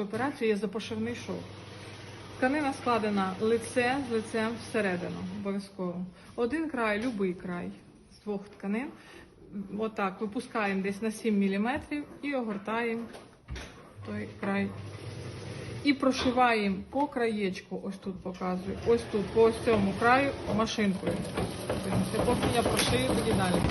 Операцію є запошивний шов. Тканина складена лице з лицем всередину, обов'язково. Один край, любий край з двох тканин. Отак випускаємо десь на 7 мм і огортаємо той край. І прошиваємо по краєчку, ось тут показую, ось тут, по ось цьому краю машинкою. Поки я прошию тоді далі.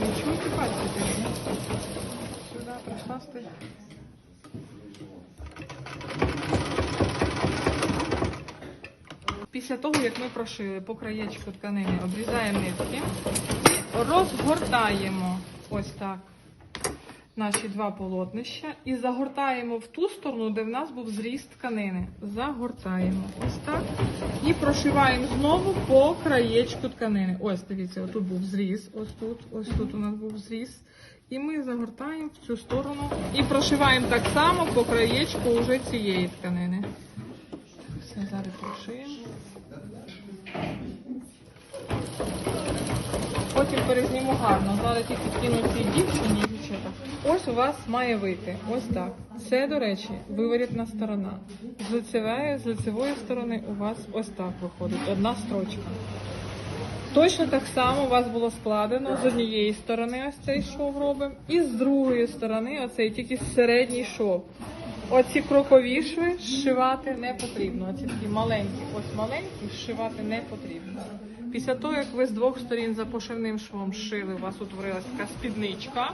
Не чуєте пальці тоді? Сюди. Після того, як ми прошили по краєчку тканини, обрізаємо нитки і розгортаємо ось так наші два полотнища і загортаємо в ту сторону, де в нас був зріз тканини. Загортаємо ось так. І прошиваємо знову по краєчку тканини. Ось, дивіться, отут був зріз, ось тут, ось тут у нас був зріз. І ми загортаємо в цю сторону і прошиваємо так само по краєчку уже цієї тканини. Все, зараз прошиємо. Потім перезніму гарно. Зараз тільки кину цій дівчині, дівчата. Ось у вас має вийти. Ось так. Це, до речі, виворітна сторона. З лицевої, з лицевої сторони у вас ось так виходить. Одна строчка. Точно так само у вас було складено з однієї сторони ось цей шов робимо, і з другої сторони оцей тільки середній шов. Оці крокові шви зшивати не потрібно. Оці такі маленькі, ось маленькі, зшивати не потрібно. Після того, як ви з двох сторін за пошивним швом зшили, у вас утворилася така спідничка.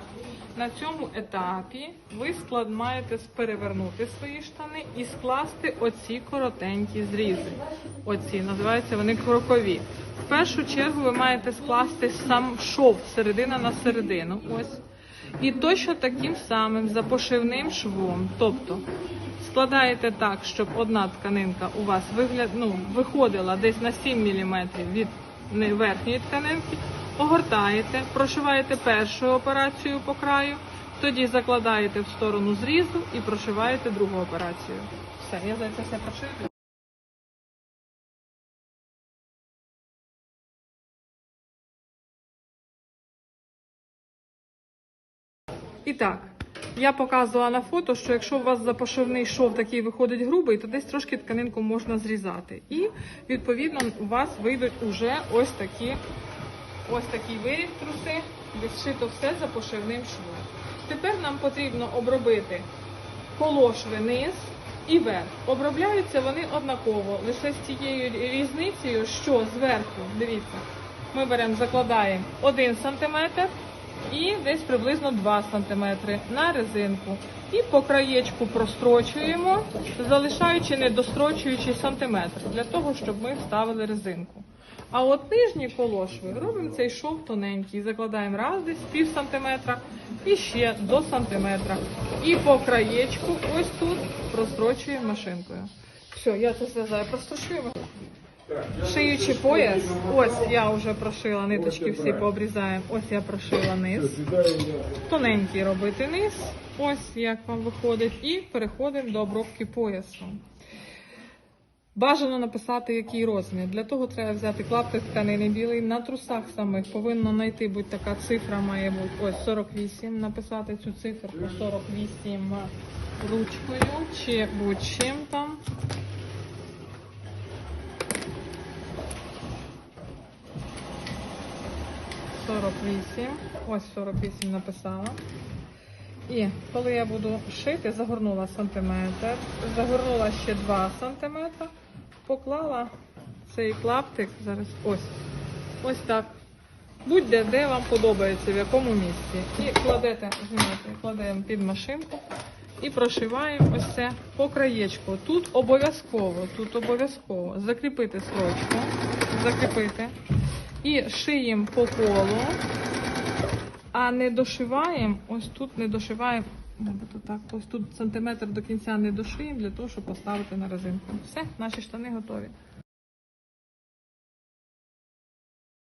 На цьому етапі ви склад маєте перевернути свої штани і скласти оці коротенькі зрізи. Оці називаються вони крокові. В першу чергу ви маєте скласти сам шов середина на середину. Ось. І точно таким самим за пошивним швом. Тобто складаєте так, щоб одна тканинка у вас вигляд, ну, виходила десь на 7 мм від верхньої тканинки, огортаєте, прошиваєте першу операцію по краю, тоді закладаєте в сторону зрізу і прошиваєте другу операцію. Все, я за це все прошию. І так, я показувала на фото, що якщо у вас запашовний шов такий виходить грубий, то десь трошки тканинку можна зрізати. І відповідно у вас вийдуть уже ось такі ось такий виріб труси, де зшито все за пошивним швом. Тепер нам потрібно обробити колошви низ і верх. Обробляються вони однаково, лише з тією різницею, що зверху, дивіться, ми беремо, закладаємо 1 см і десь приблизно 2 см на резинку. І по краєчку прострочуємо, залишаючи недострочуючий сантиметр, для того, щоб ми вставили резинку. А от нижні колошви робимо цей шов тоненький, закладаємо раз десь пів сантиметра і ще до сантиметра. І по краєчку ось тут прострочуємо машинкою. Все, я це все зараз прострочую. Шиючи пояс, ось я вже прошила, ниточки всі пообрізаємо. Ось я прошила низ. Тоненький робити низ, ось як вам виходить, і переходимо до обробки поясу. Бажано написати, який розмір. Для того треба взяти клаптик тканини білий. На трусах самих повинна знайти будь така цифра має бути ось 48. Написати цю циферку 48 ручкою чи будь-чим там. – 48. Ось 48 написала. І коли я буду шити, загорнула сантиметр, загорнула ще 2 сантиметри, поклала цей клаптик зараз ось. Ось так. Будь-де, де вам подобається, в якому місці. І кладете, знімайте, кладемо під машинку і прошиваємо ось це по краєчку. Тут обов'язково, тут обов'язково закріпити строчку, закріпити і шиємо по колу. А не дошиваємо, ось тут не дошиваємо, так, ось тут сантиметр до кінця не дошиємо для того, щоб поставити на резинку. Все, наші штани готові.